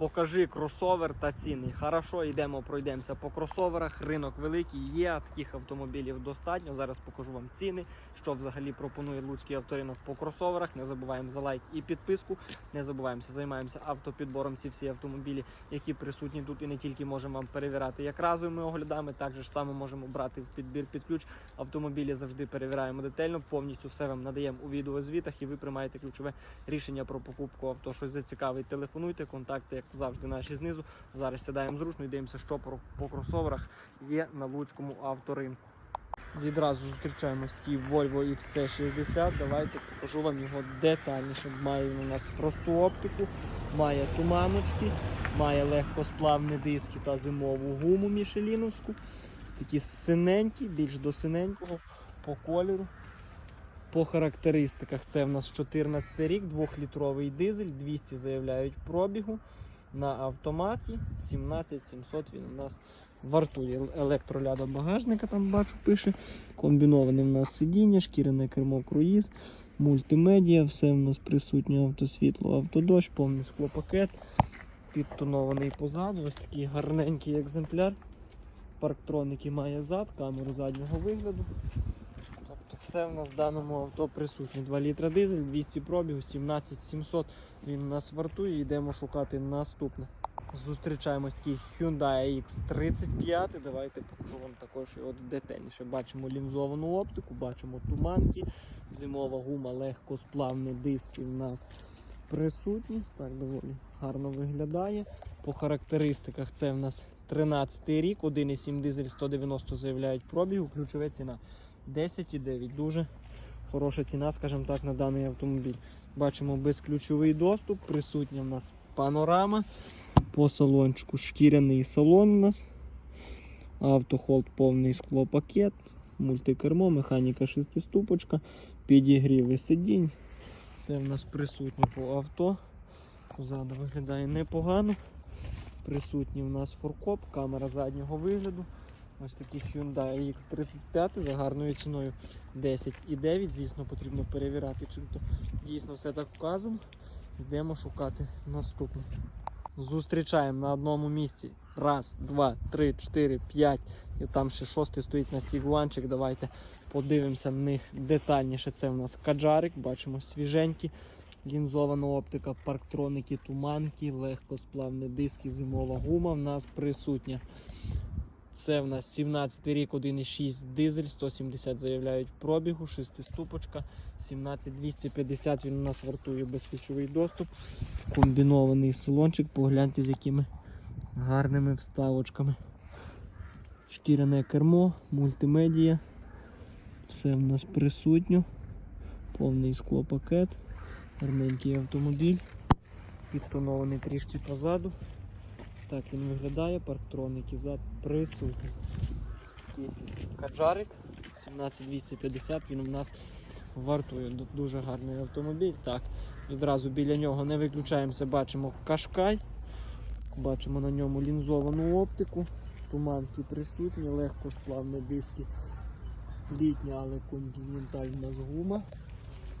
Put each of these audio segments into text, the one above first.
Покажи кросовер та ціни. Хорошо, йдемо, пройдемося по кросоверах. Ринок великий є, таких автомобілів достатньо. Зараз покажу вам ціни, що взагалі пропонує Луцький авторинок по кросоверах. Не забуваємо за лайк і підписку. Не забуваємося, займаємося автопідбором ці всі автомобілі, які присутні тут. І не тільки можемо вам перевіряти як разовими оглядами, так же ж само можемо брати в підбір під ключ. Автомобілі завжди перевіряємо детально, повністю все вам надаємо у відеозвітах, і ви приймаєте ключове рішення про покупку авто. Щось зацікавить, телефонуйте, контакти, як завжди, наші знизу. Зараз сідаємо зручно і дивимося, що по, кросоверах є на Луцькому авторинку. Відразу зустрічаємо ось такий Volvo XC60. Давайте покажу вам його детальніше. Має у нас просту оптику, має туманочки, має легкосплавні диски та зимову гуму мішеліновську. Такі синенькі, більш до синенького по кольору. По характеристиках це в нас 14 рік, 2-літровий дизель, 200 заявляють пробігу. На автоматі 17700 він у нас вартує. Електроляда багажника там бачу пише. Комбіноване в нас сидіння, шкіряне кермо круїз, мультимедіа, все в нас присутнє автосвітло, автодощ, повний склопакет, підтонований позаду. Ось такий гарненький екземпляр. Парктроники має зад, камеру заднього вигляду. Все в нас в даному авто присутнє. 2 літра дизель, 200 пробігу, 17700 він у нас вартує. Йдемо шукати наступне. Зустрічаємось такий Hyundai X35. Давайте покажу вам також його детальніше. Бачимо лінзовану оптику, бачимо туманки, зимова гума, легкосплавні диски в нас присутні. Так доволі гарно виглядає. По характеристиках це в нас 13 рік, 1,7 дизель 190 заявляють пробігу, ключова ціна 10,9. Дуже хороша ціна, скажімо так, на даний автомобіль. Бачимо безключовий доступ, присутня в нас панорама. По салончику шкіряний салон у нас. Автохолд повний склопакет, мультикермо, механіка шестиступочка, підігріви сидінь. Все в нас присутнє по авто. Позаду виглядає непогано. Присутній у нас форкоп, камера заднього вигляду. Ось такий Hyundai X35 за гарною ціною 10,9. Звісно, потрібно перевіряти, чи то дійсно все так вказано. Йдемо шукати наступне. Зустрічаємо на одному місці. Раз, два, три, чотири, п'ять. І там ще шостий стоїть на стігуанчик. Давайте подивимося на них детальніше. Це в нас каджарик, бачимо свіженькі. Лінзована оптика, парктроники, туманки, легкосплавні диски, зимова гума в нас присутня. Це в нас 17 рік, 1,6 дизель, 170 заявляють пробігу, 6-ступочка, 17250 він у нас вартує безключовий доступ. Комбінований салончик, погляньте з якими гарними вставочками. Шкіряне кермо, мультимедія. Все в нас присутньо. Повний склопакет, гарненький автомобіль, підтонований трішки позаду. Так він виглядає, парктроники зад присутні. Такий каджарик 17250, він у нас вартує дуже гарний автомобіль. Так, відразу біля нього не виключаємося, бачимо кашкай, бачимо на ньому лінзовану оптику, туманки присутні, легкосплавні диски. Літня, але континенталь у нас гума.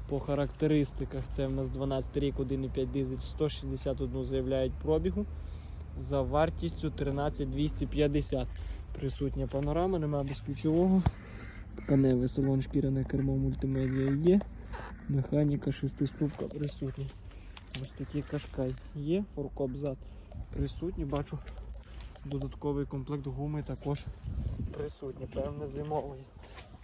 По характеристиках це в нас 12 рік, 1,5 дизель, 161 заявляють пробігу. За вартістю 13250. Присутня панорама, немає безключового. Тканевий салон шкіряне кермо мультимедіа є. Механіка шестиступка присутня. Ось такий кашкай є, форкоп зад присутній. Бачу додатковий комплект гуми також присутній. Певне зимовий.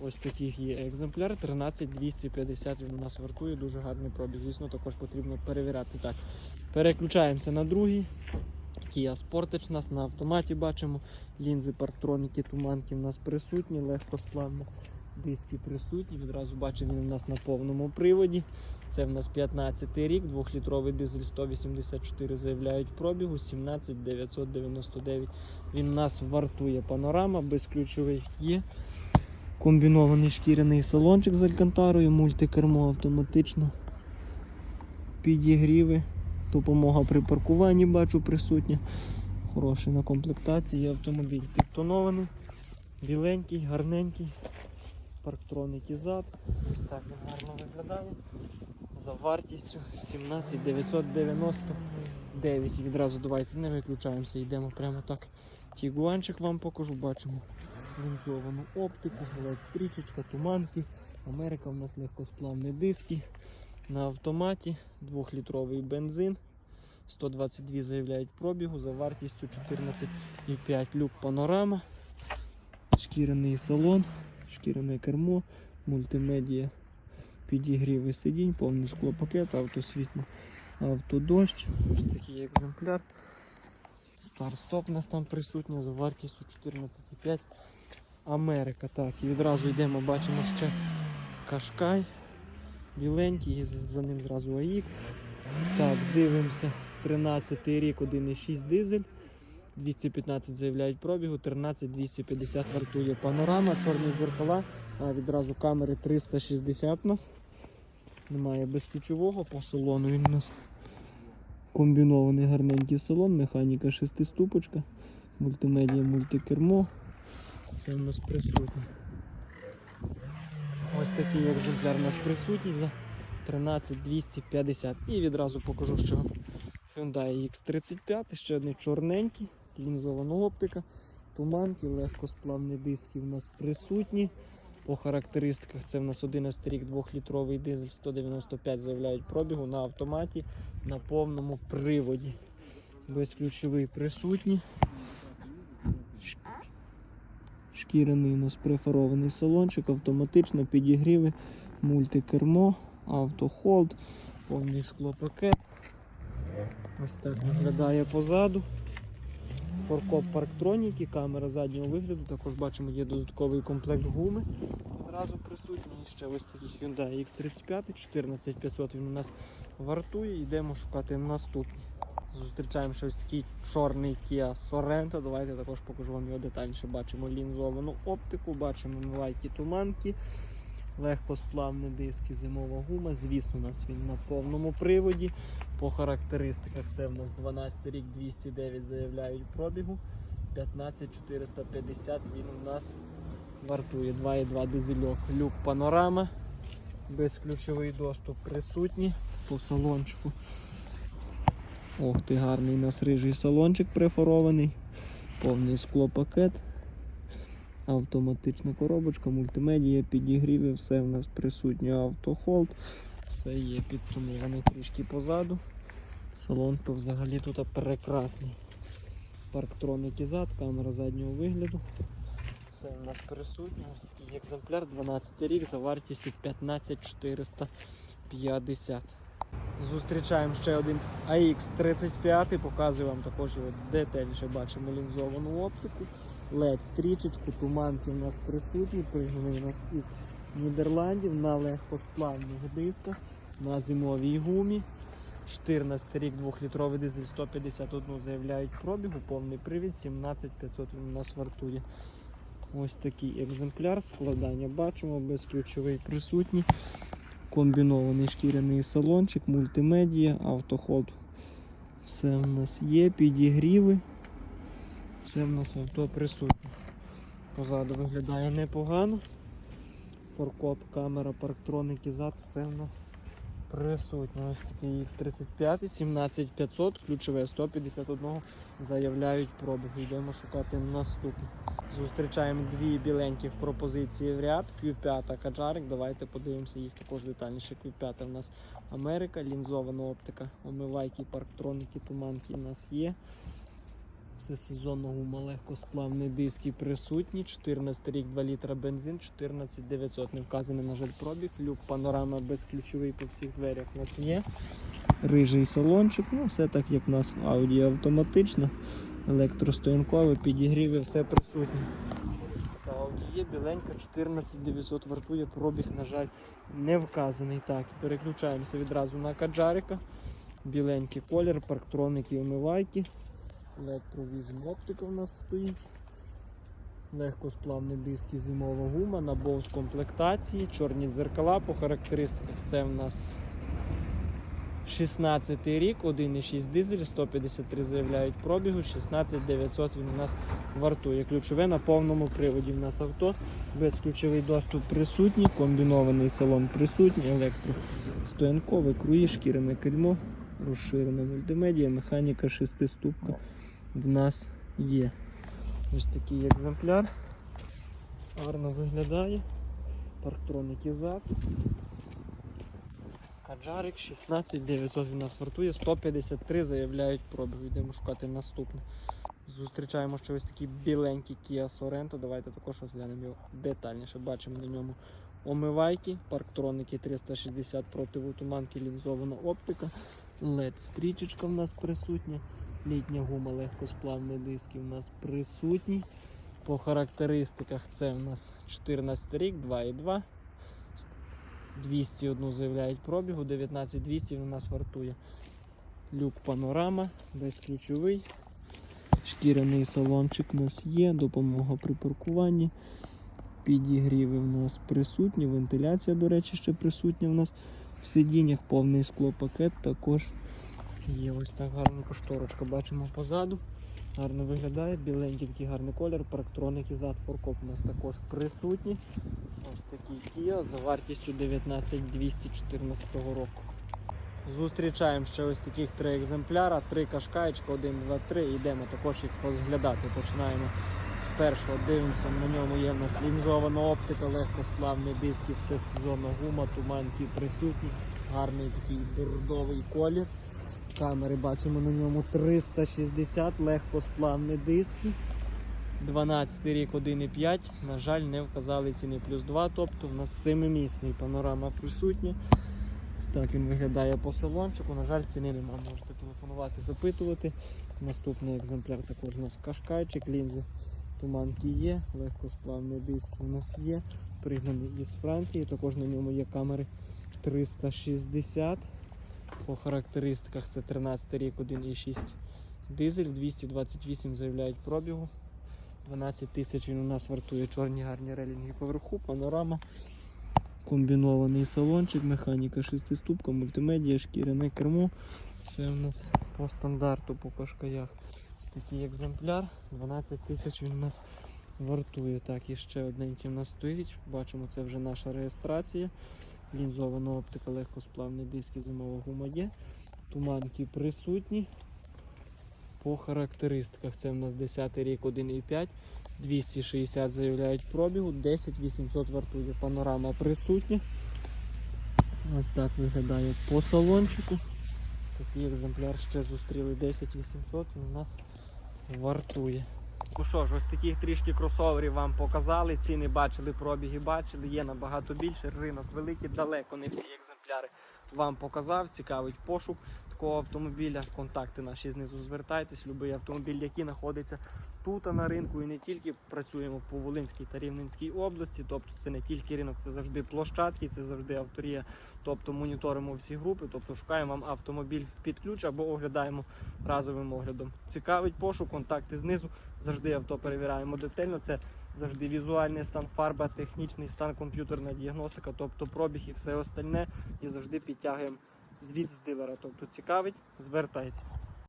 Ось таких є екземпляр. 13250 він у нас вартує, дуже гарний пробіг. Звісно, також потрібно перевіряти. Так, переключаємося на другий. Kia Sportage у нас на автоматі бачимо. Лінзи, парктроніки, туманки в нас присутні, легкосплавні диски присутні. Відразу бачимо він у нас на повному приводі. Це в нас 15 рік, 2-літровий дизель 184 заявляють пробігу, 17999. Він у нас вартує панорама, безключовий є. Комбінований шкіряний салончик з алькантарою, мультикермо автоматично. Підігріви. Допомога при паркуванні бачу присутня. Хороший на комплектації автомобіль підтонований, біленький, гарненький. Парктроники зад. Ось так він гарно виглядає. за вартістю 17 999. Відразу давайте не виключаємося, йдемо прямо так. Тігуанчик вам покажу, бачимо лінзовану оптику, led стрічечка, туманки. Америка в нас легкосплавні диски. На автоматі 2-літровий бензин. 122 заявляють пробігу за вартістю 14,5 люк панорама. Шкіряний салон, шкіряне кермо, мультимедіа, підігріви сидінь, повний склопакет, автосвітло, автодощ. Ось такий екземпляр. Старт-стоп у нас там присутня за вартістю 14,5 Америка. Так, і відразу йдемо, бачимо ще Кашкай. Біленький, за ним зразу AX. Так, дивимося. 13 рік, 1,6 дизель. 215 заявляють пробігу, 13 250 вартує панорама, чорні дзеркала, а відразу камери 360 у нас. Немає безключового по салону. Він у нас комбінований гарненький салон, механіка шестиступочка, мультимедіа, мультикермо. Це у нас присутнє. Ось такий екземпляр у нас присутній за 13 250. І відразу покажу, що Hyundai X35, ще один чорненький, лінзована оптика, туманки, легкосплавні диски у нас присутні. По характеристиках це в нас 11 рік 2-літровий дизель 195 заявляють пробігу на автоматі на повному приводі. Безключовий присутній. Шкіряний у нас префарований салончик, автоматично підігріви, мультикермо, автохолд, повний склопакет. Ось так виглядає позаду. Форкоп парктроніки, камера заднього вигляду. Також бачимо, є додатковий комплект гуми. Одразу присутній. Ще ось такий Hyundai X35, 14500 він у нас вартує. Йдемо шукати наступний. Зустрічаємо ще ось такий чорний Kia Sorento. Давайте також покажу вам його детальніше. Бачимо лінзовану оптику, бачимо лайки туманки, легкосплавні диски, зимова гума. Звісно, у нас він на повному приводі. По характеристиках це в нас 12 рік 209 заявляють пробігу. 15450 він у нас вартує 2,2 дизельок. Люк панорама. Безключовий доступ присутній по салончику. Ох ти гарний у нас рижий салончик префорований. Повний склопакет. Автоматична коробочка, мультимедія, підігріви, все в нас присутнє автохолд. Все є підтумований трішки позаду. Салон то взагалі тут прекрасний. Парктроники зад, камера заднього вигляду. Все у нас присутнє. Ось такий екземпляр 12 рік за вартістю 15450. Зустрічаємо ще один AX35, показую вам також його детальніше бачимо лінзовану оптику. LED стрічечку, туманки у нас присутні, пригнаний у нас із Нідерландів на легкосплавних дисках, на зимовій гумі. 14 рік 2-літровий дизель 151 заявляють пробігу, повний привід 17500 він у нас вартує. Ось такий екземпляр, складання бачимо, безключовий присутній. Комбінований шкіряний салончик, мультимедія, автоход. Все в нас є, підігріви. Все в нас авто присутнє. Позаду виглядає непогано. Форкоп, камера, парктроники зад, все в нас присутнє. Ось такий X35, 17500, ключове 151 заявляють пробіг. Йдемо шукати наступний. Зустрічаємо дві біленьких пропозиції в ряд. Q5 каджарик. Давайте подивимося їх також детальніше. Q5 у нас Америка, лінзована оптика, омивайки, парктроники, туманки у нас є. Все сезонно гума легкосплавні диски присутні. 14 рік 2 літра бензин, 14900. Не вказаний, на жаль, пробіг. Люк панорама безключовий по всіх дверях у нас є. Рижий салончик. Ну, все так, як у нас Audi автоматично. Електростоянкове, підігріви, все присутнє. Ось така Audi є, біленька, 14900 вартує, пробіг, на жаль, не вказаний. Так, переключаємося відразу на каджарика. Біленький колір, парктроники, омивайки. LED Provision оптика у нас стоїть. Легкосплавні диски, зимова гума, набов з комплектації, чорні зеркала по характеристиках. Це в нас 16 рік, 1,6 дизель, 153 заявляють пробігу, 16900 він у нас вартує. Ключове на повному приводі в нас авто. Безключовий доступ присутній, комбінований салон присутній, електро Стоянкове, круїз, шкіряне кермо, розширена мультимедія, механіка шестиступка в нас є. Ось такий екземпляр. Гарно виглядає. Парктроники зад. Каджарик 16900 він нас вартує, 153 заявляють пробіг. Йдемо шукати наступне. Зустрічаємо ще ось такий біленький Kia Sorento. Давайте також розглянемо його детальніше. Бачимо на ньому омивайки, парктроники 360 противотуманки, лінзована оптика, LED стрічечка в нас присутня, літня гума, легкосплавні диски в нас присутні. По характеристиках це в нас 14 рік, 2,2. 201 заявляють пробігу, 19200 він у нас вартує. Люк панорама, десь ключовий. Шкіряний салончик у нас є, допомога при паркуванні. Підігріви в нас присутні, вентиляція, до речі, ще присутня в нас в сидіннях, повний склопакет також є. Ось так гарненько шторочка бачимо позаду. Гарно виглядає, біленький такий гарний колір, парктроники зад форкоп у нас також присутні. Ось такий Kia за вартістю 19214 року. Зустрічаємо ще ось таких три екземпляра, три кашкаєчка, 1, 2, 3. Йдемо також їх розглядати. Починаємо з першого. Дивимося, на ньому є в нас лінзована оптика, легкосплавні все сезонна гума, туманки присутні. Гарний такий бордовий колір. Камери бачимо на ньому 360 легкосплавні диски. 12 рік 1,5. На жаль, не вказали ціни плюс 2, тобто в нас 7-місний панорама присутня. Так він виглядає по салончику. На жаль, ціни немає. Можете телефонувати, запитувати. Наступний екземпляр також у нас кашкайчик, лінзи туманки є, легкосплавні диски у нас є. Пригнаний із Франції. Також на ньому є камери 360. По характеристиках це 13 рік 1,6 дизель, 228 заявляють пробігу. 12 тисяч він у нас вартує чорні гарні релінги поверху, панорама, комбінований салончик, механіка шестиступка, мультимедія, шкіряне кермо. Все у нас по стандарту по кашкаях. Ось такий екземпляр. 12 тисяч він у нас вартує. Так, і ще одненький у нас стоїть. Бачимо, це вже наша реєстрація. Лінзована оптика, легкосплавні диски, зимова гума є. Туманки присутні. По характеристиках це в нас 10 рік 1,5, 260 заявляють пробігу, 10 800 вартує. Панорама присутня. Ось так виглядає по салончику. Такий екземпляр ще зустріли 10 800, він у нас вартує. Ну що ж, ось таких трішки кросоверів вам показали. Ціни бачили, пробіги бачили. Є набагато більше. Ринок великий, далеко не всі екземпляри вам показав. Цікавить пошук такого автомобіля. Контакти наші знизу звертайтесь. Любий автомобіль, який знаходиться тут на ринку і не тільки працюємо по Волинській та Рівненській області. Тобто це не тільки ринок, це завжди площадки, це завжди авторія. Тобто моніторимо всі групи, тобто шукаємо вам автомобіль під ключ або оглядаємо разовим оглядом. Цікавить пошук, контакти знизу. Завжди авто перевіряємо детально. Це завжди візуальний стан, фарба, технічний стан, комп'ютерна діагностика, тобто пробіг і все остальне. І завжди підтягуємо звіт з дилера. Тобто цікавить, звертайтесь.